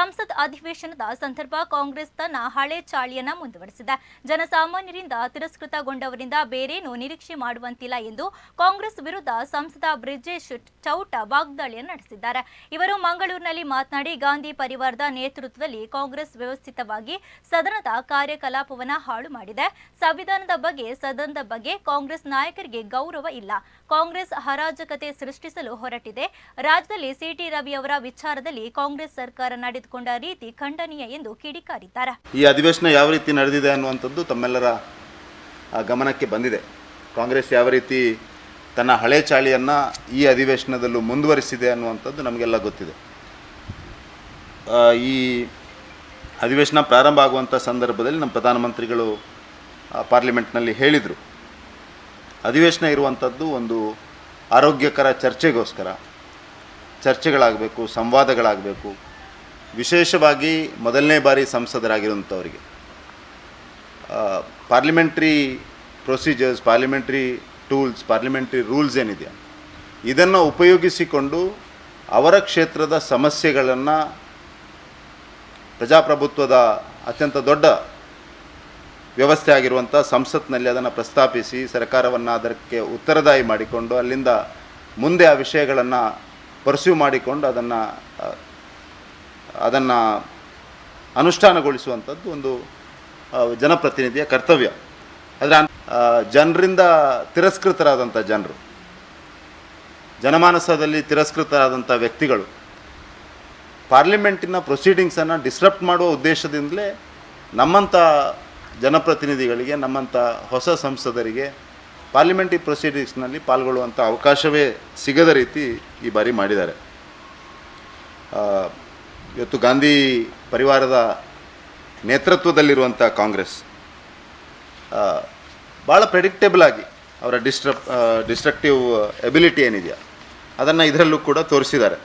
ಸಂಸತ್ ಅಧಿವೇಶನದ ಸಂದರ್ಭ ಕಾಂಗ್ರೆಸ್ ತನ್ನ ಹಳೆ ಚಾಳಿಯನ್ನ ಮುಂದುವರೆಸಿದೆ. ಜನಸಾಮಾನ್ಯರಿಂದ ತಿರಸ್ಕೃತಗೊಂಡವರಿಂದ ಬೇರೇನೂ ನಿರೀಕ್ಷೆ ಮಾಡುವಂತಿಲ್ಲ ಎಂದು ಕಾಂಗ್ರೆಸ್ ವಿರುದ್ಧ ಸಂಸದ ಬ್ರಿಜೇಶ್ ಚೌಟ ವಾಗ್ದಾಳಿಯನ್ನು ನಡೆಸಿದ್ದಾರೆ. ಇವರು ಮಂಗಳೂರಿನಲ್ಲಿ ಮಾತನಾಡಿ, ಗಾಂಧಿ ಪರಿವಾರದ ನೇತೃತ್ವದಲ್ಲಿ ಕಾಂಗ್ರೆಸ್ ವ್ಯವಸ್ಥಿತವಾಗಿ ಸದನದ ಕಾರ್ಯಕಲಾಪವನ್ನ ಹಾಳು ಮಾಡಿದೆ. ಸಂವಿಧಾನದ ಬಗ್ಗೆ, ಸದನದ ಬಗ್ಗೆ ಕಾಂಗ್ರೆಸ್ ನಾಯಕರಿಗೆ ಗೌರವ ಇಲ್ಲ. ಕಾಂಗ್ರೆಸ್ ಹರಾಜಕತೆ ಸೃಷ್ಟಿಸಲು ಹೊರಟಿದೆ. ರಾಜ್ಯದಲ್ಲಿ ಸಿಟಿ ರವಿ ಅವರ ವಿಚಾರದಲ್ಲಿ ಕಾಂಗ್ರೆಸ್ ಸರ್ಕಾರ ನಡೆದುಕೊಂಡ ರೀತಿ ಖಂಡನೀಯ ಎಂದು ಕಿಡಿಕಾರಿದ್ದಾರೆ. ಈ ಅಧಿವೇಶನ ಯಾವ ರೀತಿ ನಡೆದಿದೆ ಅನ್ನುವಂಥದ್ದು ತಮ್ಮೆಲ್ಲರ ಗಮನಕ್ಕೆ ಬಂದಿದೆ. ಕಾಂಗ್ರೆಸ್ ಯಾವ ರೀತಿ ತನ್ನ ಹಳೆ ಚಾಳಿಯನ್ನು ಈ ಅಧಿವೇಶನದಲ್ಲೂ ಮುಂದುವರಿಸಿದೆ ಅನ್ನುವಂಥದ್ದು ನಮಗೆಲ್ಲ ಗೊತ್ತಿದೆ. ಈ ಅಧಿವೇಶನ ಪ್ರಾರಂಭ ಆಗುವಂಥ ಸಂದರ್ಭದಲ್ಲಿ ನಮ್ಮ ಪ್ರಧಾನಮಂತ್ರಿಗಳು ಪಾರ್ಲಿಮೆಂಟ್ನಲ್ಲಿ ಹೇಳಿದರು. ಅಧಿವೇಶನ ಇರುವಂಥದ್ದು ಒಂದು ಆರೋಗ್ಯಕರ ಚರ್ಚೆಗೋಸ್ಕರ. ಚರ್ಚೆಗಳಾಗಬೇಕು, ಸಂವಾದಗಳಾಗಬೇಕು. ವಿಶೇಷವಾಗಿ ಮೊದಲನೇ ಬಾರಿ ಸಂಸದರಾಗಿರುವಂಥವರಿಗೆ. Parliamentary procedures parliamentary tools parliamentary rules ಏನಿದೆಯಾ ಇದನ್ನು ಉಪಯೋಗಿಸಿಕೊಂಡು ಅವರ ಕ್ಷೇತ್ರದ ಸಮಸ್ಯೆಗಳನ್ನು ಪ್ರಜಾಪ್ರಭುತ್ವದ ಅತ್ಯಂತ ದೊಡ್ಡ ವ್ಯವಸ್ಥೆ ಆಗಿರುವಂಥ ಸಂಸತ್ನಲ್ಲಿ ಅದನ್ನು ಪ್ರಸ್ತಾಪಿಸಿ ಸರ್ಕಾರವನ್ನು ಅದಕ್ಕೆ ಉತ್ತರದಾಯಿ ಮಾಡಿಕೊಂಡು ಅಲ್ಲಿಂದ ಮುಂದೆ ಆ ವಿಷಯಗಳನ್ನು ಪರ್ಸ್ಯೂ ಮಾಡಿಕೊಂಡು ಅದನ್ನು ಅದನ್ನು ಅನುಷ್ಠಾನಗೊಳಿಸುವಂಥದ್ದು ಒಂದು ಜನಪ್ರತಿನಿಧಿಯ ಕರ್ತವ್ಯ. ಆದರೆ ಜನರಿಂದ ತಿರಸ್ಕೃತರಾದಂಥ ಜನರು, ಜನಮಾನಸದಲ್ಲಿ ತಿರಸ್ಕೃತರಾದಂಥ ವ್ಯಕ್ತಿಗಳು, ಪಾರ್ಲಿಮೆಂಟಿನ ಪ್ರೊಸೀಡಿಂಗ್ಸನ್ನು ಡಿಸ್ರಪ್ಟ್ ಮಾಡುವ ಉದ್ದೇಶದಿಂದಲೇ ನಮ್ಮಂಥ ಜನಪ್ರತಿನಿಧಿಗಳಿಗೆ, ನಮ್ಮಂಥ ಹೊಸ ಸಂಸದರಿಗೆ ಪಾರ್ಲಿಮೆಂಟ್ರಿ ಪ್ರೊಸೀಡಿಂಗ್ಸ್ನಲ್ಲಿ ಪಾಲ್ಗೊಳ್ಳುವಂಥ ಅವಕಾಶವೇ ಸಿಗದ ರೀತಿ ಈ ಬಾರಿ ಮಾಡಿದ್ದಾರೆ. ಇವತ್ತು ಗಾಂಧಿ ಪರಿವಾರದ ನೇತೃತ್ವದಲ್ಲಿರುವಂಥ ಕಾಂಗ್ರೆಸ್ ಭಾಳ ಪ್ರೆಡಿಕ್ಟೇಬಲ್ ಆಗಿ ಅವರ ಡಿಸ್ಟ್ರಪ್ ಡಿಸ್ಟ್ರಕ್ಟಿವ್ ಎಬಿಲಿಟಿ ಏನಿದೆಯಾ ಅದನ್ನು ಇದರಲ್ಲೂ ಕೂಡ ತೋರಿಸಿದ್ದಾರೆ.